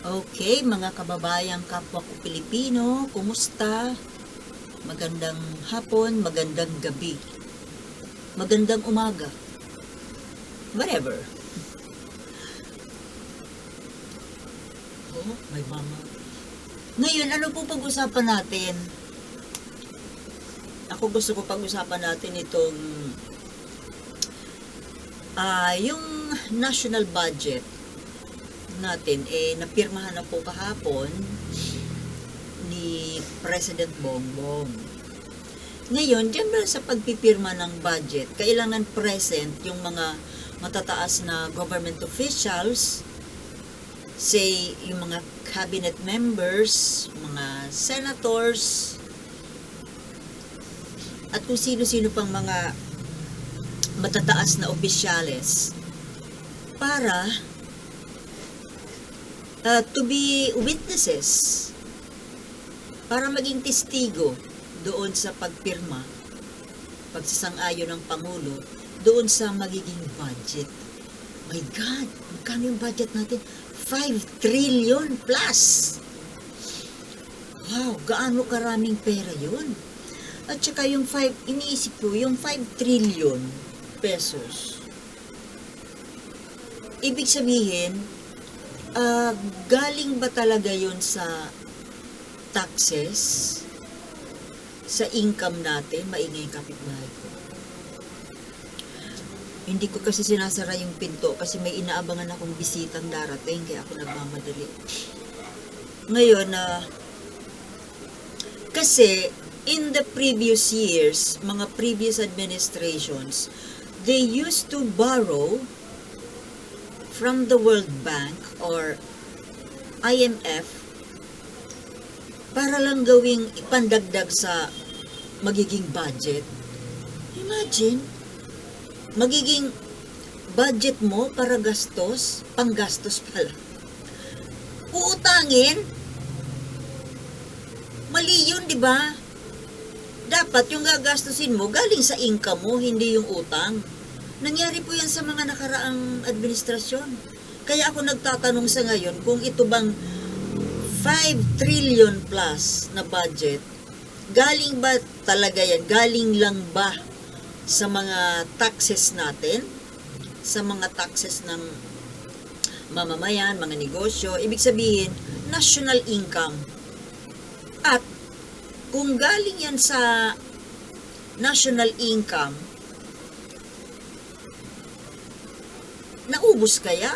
Okay, mga kababayang kapwa ko Pilipino, kumusta? Magandang hapon, magandang gabi. Magandang umaga. Whatever. Oh, may mama. Ngayon, ano po pag-usapan natin? Ako gusto ko pag-usapan natin itong ah yung national budget natin eh napirmahan na po kahapon ni President Bongbong. Ngayon, dyan ba sa pagpipirma ng budget, kailangan present yung mga matataas na government officials, say, yung mga cabinet members, mga senators, at kung sino-sino pang mga matataas na opisyales para uh, to be witnesses para maging testigo doon sa pagpirma, pagsasang-ayon ng Pangulo, doon sa magiging budget. My God, magkano yung budget natin? 5 trillion plus! Wow, gaano karaming pera yun? At saka yung 5, iniisip ko, yung 5 trillion pesos. Ibig sabihin, ah, galing ba talaga yun sa taxes? Sa income natin? Maingay kapitbahay ko. Hindi ko kasi sinasara yung pinto kasi may inaabangan akong bisitang darating kaya ako nagmamadali. Ngayon, na kasi in the previous years, mga previous administrations, they used to borrow from the World Bank or IMF para lang gawing ipandagdag sa magiging budget. Imagine, magiging budget mo para gastos, panggastos pala. Uutangin? Mali yun, di ba? Dapat yung gagastusin mo galing sa income mo, hindi yung utang. Nangyari po yan sa mga nakaraang administrasyon. Kaya ako nagtatanong sa ngayon kung ito bang 5 trillion plus na budget, galing ba talaga yan? Galing lang ba sa mga taxes natin? Sa mga taxes ng mamamayan, mga negosyo? Ibig sabihin, national income. At kung galing yan sa national income, naubos kaya?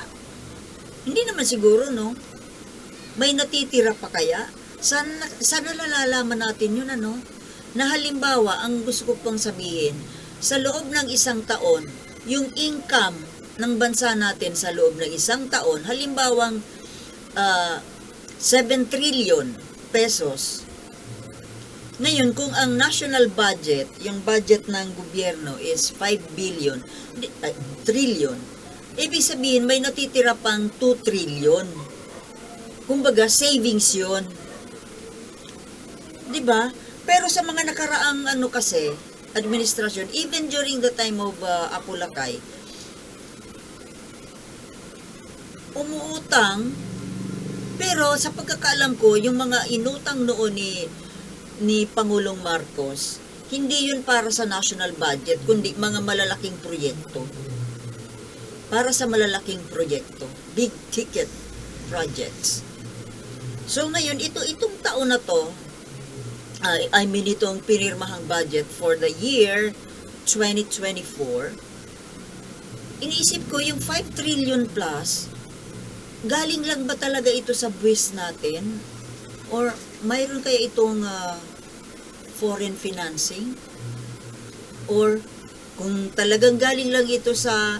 Hindi naman siguro, no? May natitira pa kaya? Sana, sana nalalaman natin yun, ano? Na halimbawa, ang gusto ko pang sabihin, sa loob ng isang taon, yung income ng bansa natin sa loob ng isang taon, halimbawang ah, 7 trillion pesos. Ngayon, kung ang national budget, yung budget ng gobyerno is 5 billion, ay, trillion, ibig sabihin may natitira pang 2 trillion. Kumbaga, savings yon. ba? Pero sa mga nakaraang ano kasi, administrasyon, even during the time of uh, Apulakay, umuutang, pero sa pagkakaalam ko, yung mga inutang noon ni, ni Pangulong Marcos, hindi yun para sa national budget, kundi mga malalaking proyekto. Para sa malalaking proyekto. Big ticket projects. So ngayon, ito, itong taon na to, I, I mean itong pinirmahang budget for the year 2024, iniisip ko yung 5 trillion plus, galing lang ba talaga ito sa buwis natin? Or mayroon kaya itong ah, foreign financing? Or kung talagang galing lang ito sa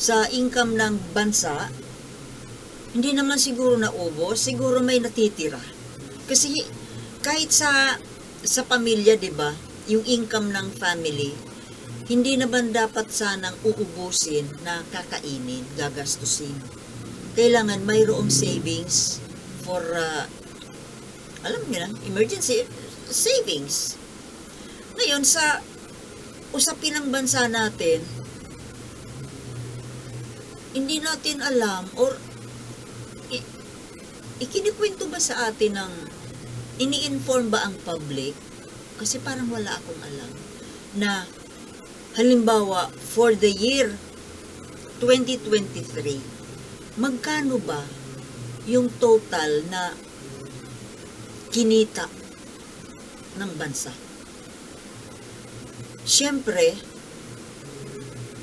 sa income ng bansa, hindi naman siguro naubos, siguro may natitira. Kasi kahit sa sa pamilya, 'di ba, yung income ng family, hindi naman dapat sanang uubusin na kakainin, gagastusin. Kailangan mayroong savings for uh, alam niyo na, emergency savings. Ngayon sa usapin ng bansa natin, hindi natin alam or i- ikinikwento ba sa atin ng ini-inform ba ang public? Kasi parang wala akong alam na halimbawa for the year 2023 magkano ba yung total na kinita ng bansa? Siyempre,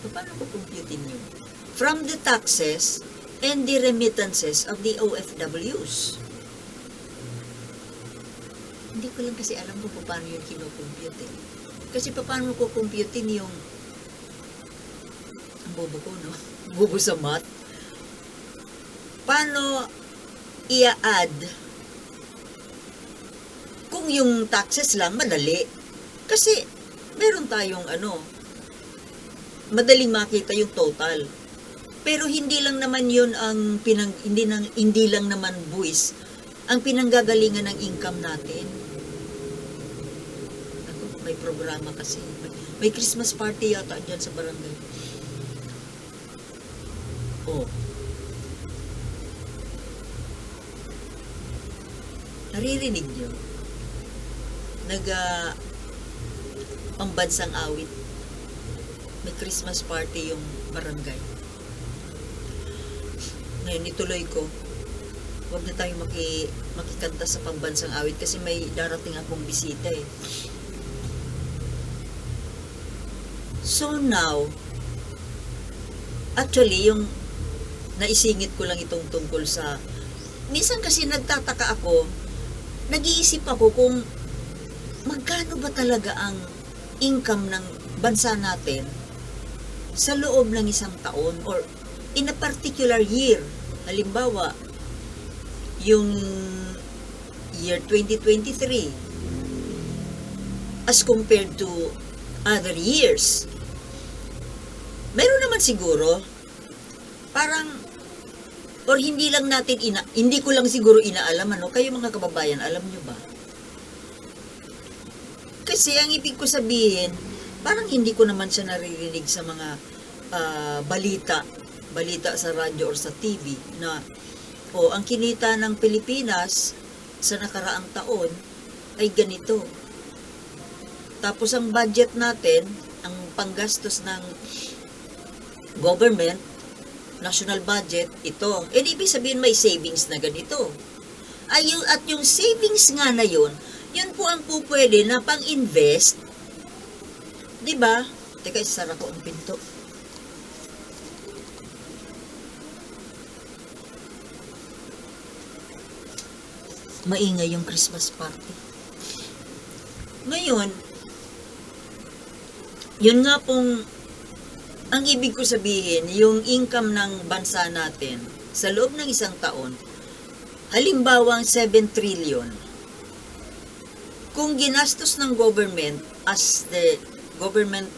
paano ko computin yun? From the taxes and the remittances of the OFWs. Hindi ko lang kasi alam kung paano yun kinocompute eh. Kasi paano ko computein yung ang bobo ko, no? Bobo sa math. Paano ia-add kung yung taxes lang, madali. Kasi meron tayong ano, madaling makita yung total. Pero hindi lang naman yun ang pinang, hindi, nang, hindi lang naman buwis ang pinanggagalingan ng income natin. Ako, may programa kasi. May, may Christmas party yata dyan sa barangay. Oh. Naririnig nyo? Nag, ah, pambansang awit. May Christmas party yung barangay. Ngayon, ituloy ko. Huwag na tayo maki, makikanta sa pambansang awit kasi may darating akong bisita eh. So now, actually, yung naisingit ko lang itong tungkol sa, minsan kasi nagtataka ako, nag-iisip ako kung magkano ba talaga ang income ng bansa natin sa loob ng isang taon or in a particular year. Halimbawa, yung year 2023 as compared to other years. Meron naman siguro parang or hindi lang natin ina hindi ko lang siguro inaalam ano kayo mga kababayan alam nyo ba kasi ang ibig ko sabihin parang hindi ko naman siya naririnig sa mga ah, balita balita sa radyo or sa TV na o ang kinita ng Pilipinas sa nakaraang taon ay ganito tapos ang budget natin ang panggastos ng government national budget, ito. Eh, di ibig sabihin may savings na ganito. Ay, at yung savings nga na yun, yun po ang po pwede na pang-invest. Di ba? Teka, isara ko ang pinto. Maingay yung Christmas party. Ngayon, yun nga pong ang ibig ko sabihin, yung income ng bansa natin sa loob ng isang taon, halimbawa 7 trillion. Kung ginastos ng government as the government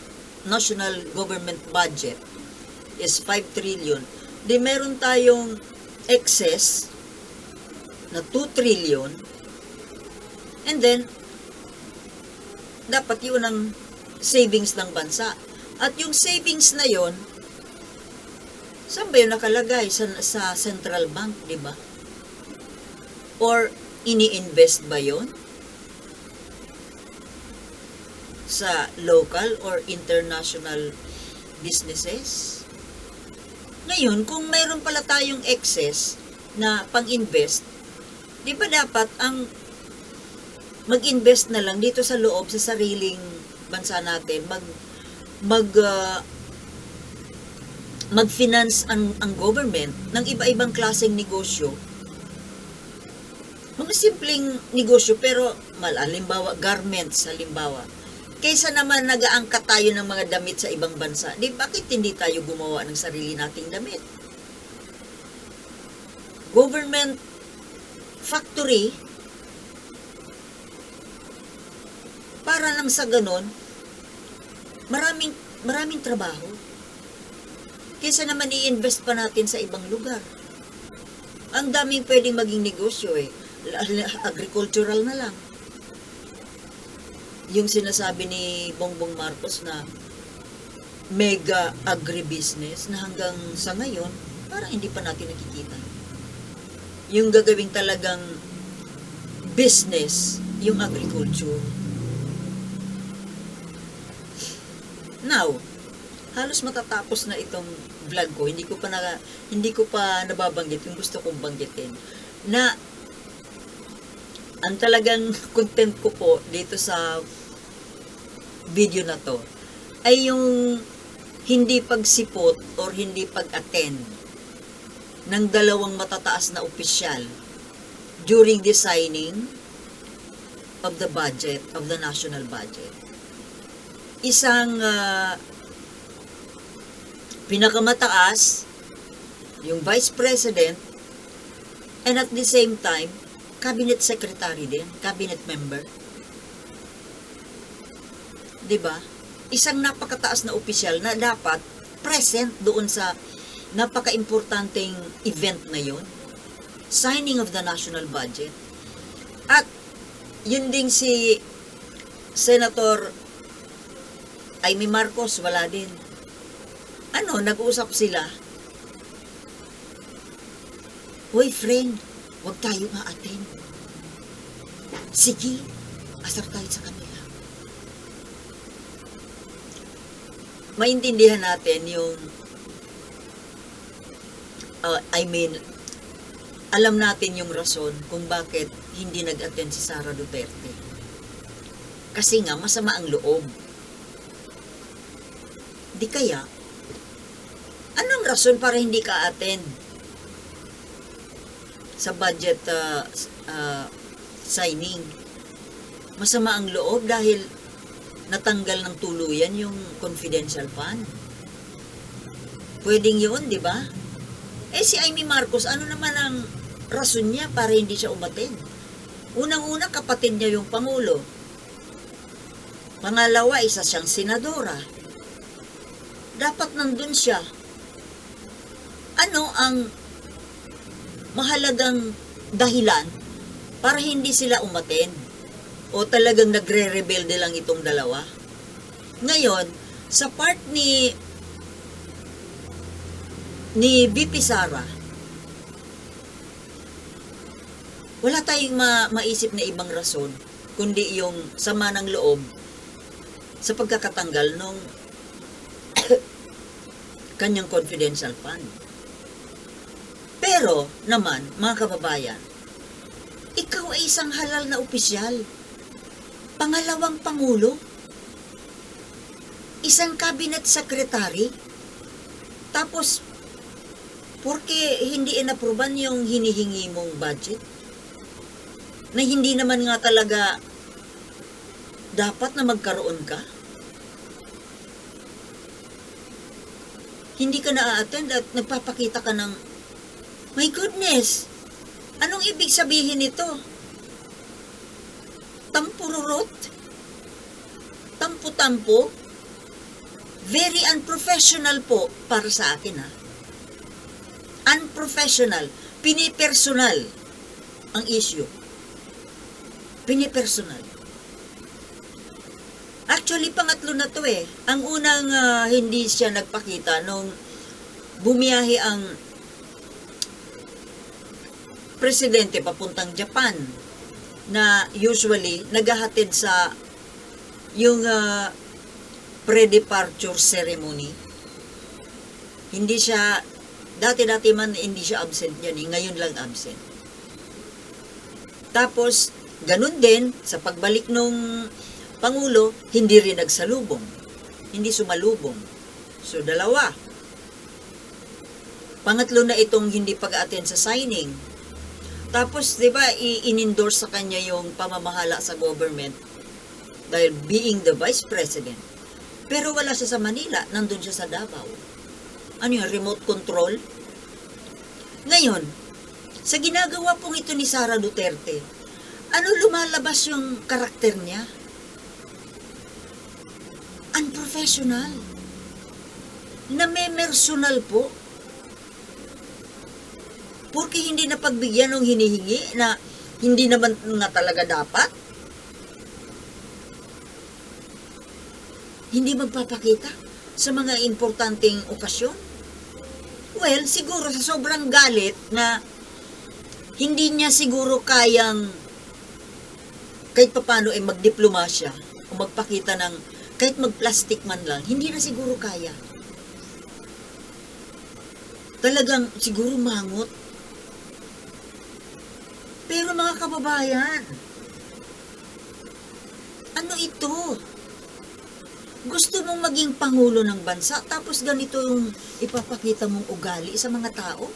national government budget is 5 trillion, di meron tayong excess na 2 trillion and then dapat yun ang savings ng bansa. At yung savings na yon, saan ba yun nakalagay? Sa, sa central bank, di ba? Or ini-invest ba yon? Sa local or international businesses? Ngayon, kung mayroon pala tayong excess na pang-invest, di ba dapat ang mag-invest na lang dito sa loob sa sariling bansa natin, mag mag uh, mag-finance ang, ang government ng iba-ibang klaseng negosyo. Mga simpleng negosyo pero mal halimbawa garments halimbawa. Kaysa naman nagaangkat tayo ng mga damit sa ibang bansa, di bakit hindi tayo gumawa ng sarili nating damit? Government factory para lang sa ganon maraming maraming trabaho. Kaysa naman i-invest pa natin sa ibang lugar. Ang daming pwedeng maging negosyo eh. Agricultural na lang. Yung sinasabi ni Bongbong Marcos na mega agribusiness na hanggang sa ngayon, parang hindi pa natin nakikita. Yung gagawing talagang business yung agriculture. Now, halos matatapos na itong vlog ko. Hindi ko pa na, hindi ko pa nababanggit yung gusto kong banggitin. Na ang talagang content ko po dito sa video na to ay yung hindi pagsipot or hindi pag-attend ng dalawang matataas na opisyal during the signing of the budget, of the national budget. Isang ah, pinakamataas, yung vice president, and at the same time, cabinet secretary din, cabinet member. ba? Isang napakataas na opisyal na dapat present doon sa napaka-importanteng event na yon. Signing of the national budget. At yun ding si Senator Amy Marcos, wala din. Ano, nag-uusap sila. Hoy, friend, huwag tayo ma-attend. Sige, asar tayo sa kanila. Maintindihan natin yung uh, I mean, alam natin yung rason kung bakit hindi nag-attend si Sara Duterte. Kasi nga, masama ang loob. Di kaya, anong rason para hindi ka attend sa budget uh, uh, signing? Masama ang loob dahil natanggal ng tuluyan yung confidential fund. Pwedeng yun, di ba? Eh si Amy Marcos, ano naman ang rason niya para hindi siya umaten? Unang-una, kapatid niya yung Pangulo. Pangalawa, isa siyang senadora. Dapat nandun siya. Ano ang mahalagang dahilan para hindi sila umaten? O talagang nagre-rebelde lang itong dalawa? Ngayon, sa part ni ni VP Sara, wala tayong ma maisip na ibang rason kundi yung sama ng loob sa pagkakatanggal ng kanyang confidential fund. Pero naman, mga kababayan, ikaw ay isang halal na opisyal. Pangalawang pangulo. Isang cabinet secretary. Tapos, Porque hindi inaproban yung hinihingi mong budget? Na hindi naman nga talaga dapat na magkaroon ka? Hindi ka na-attend at nagpapakita ka ng, My goodness! Anong ibig sabihin nito? Tampururot? Tampo-tampo? Very unprofessional po para sa akin ha unprofessional, pinipersonal ang issue. Pinipersonal. Actually, pangatlo na to eh. Ang unang ah, hindi siya nagpakita nung bumiyahe ang presidente papuntang Japan na usually naghahatid sa yung ah, pre-departure ceremony. Hindi siya Dati-dati man hindi siya absent yan, eh. ngayon lang absent. Tapos, ganun din, sa pagbalik nung Pangulo, hindi rin nagsalubong. Hindi sumalubong. So, dalawa. Pangatlo na itong hindi pag-attend sa signing. Tapos, di ba, i-endorse sa kanya yung pamamahala sa government dahil being the vice president. Pero wala siya sa Manila, nandun siya sa Davao ano yung remote control? Ngayon, sa ginagawa pong ito ni Sara Duterte, ano lumalabas yung karakter niya? Unprofessional. Namemersonal po. Porque hindi na pagbigyan ng hinihingi na hindi naman nga talaga dapat. Hindi magpapakita sa mga importanteng okasyon. Well, siguro sa sobrang galit na hindi niya siguro kayang kahit papano ay magdiplomasya o magpakita ng kahit mag-plastic man lang, hindi na siguro kaya. Talagang siguro mangot. Pero mga kababayan, ano ito? Gusto mong maging pangulo ng bansa tapos ganito yung ipapakita mong ugali sa mga tao?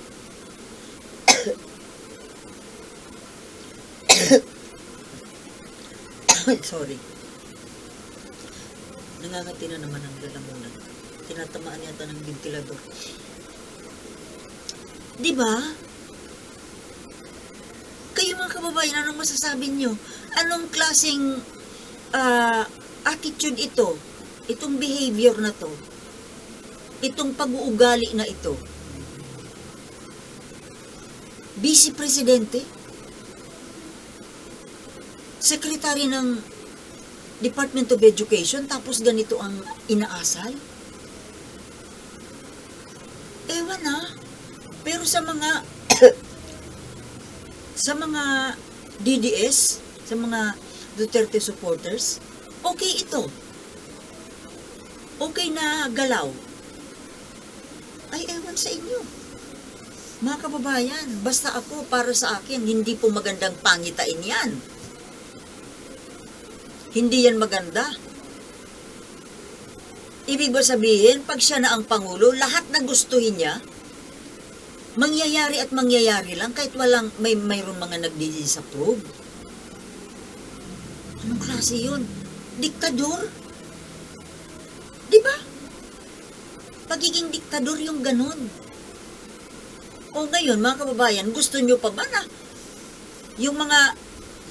Sorry. Nangangati na naman ang lalamunan. Tinatamaan yata ng ventilador. Di ba? Kayo mga kababayan, anong masasabi nyo? Anong klaseng ah, attitude ito? Itong behavior na to? Itong pag-uugali na ito? Vice Presidente? Secretary ng Department of Education tapos ganito ang inaasal? Ewan na. Pero sa mga sa mga DDS, sa mga Duterte supporters, okay ito. Okay na galaw. Ay, ewan sa inyo. Mga kababayan, basta ako, para sa akin, hindi po magandang pangitain yan. Hindi yan maganda. Ibig ba sabihin, pag siya na ang Pangulo, lahat na gustuhin niya, mangyayari at mangyayari lang kahit walang may mayroon mga nagdi-disapprove. Anong klase yun? Diktador? Di ba? Pagiging diktador yung ganun. O ngayon, mga kababayan, gusto nyo pa ba na yung mga,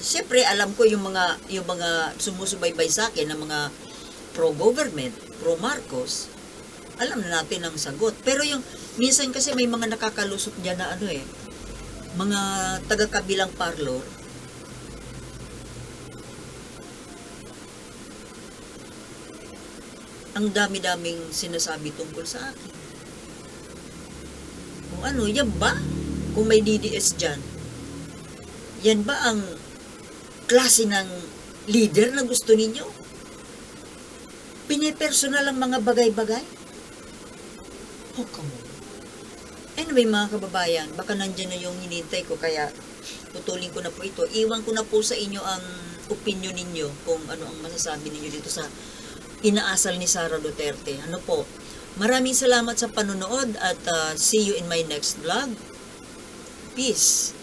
siyempre alam ko yung mga, yung mga sumusubaybay sa akin ng mga pro-government, pro-Marcos, alam na natin ang sagot. Pero yung, minsan kasi may mga nakakalusot dyan na ano eh, mga taga-kabilang parlor, ang dami-daming sinasabi tungkol sa akin. Kung ano, yan ba? Kung may DDS dyan, yan ba ang klase ng leader na gusto ninyo? Pinipersonal ang mga bagay-bagay? Oh, come on. Anyway, mga kababayan, baka nandyan na yung hinintay ko, kaya putulin ko na po ito. Iwan ko na po sa inyo ang opinion ninyo kung ano ang masasabi ninyo dito sa inaasal ni Sara Duterte. Ano po? Maraming salamat sa panonood at uh, see you in my next vlog. Peace.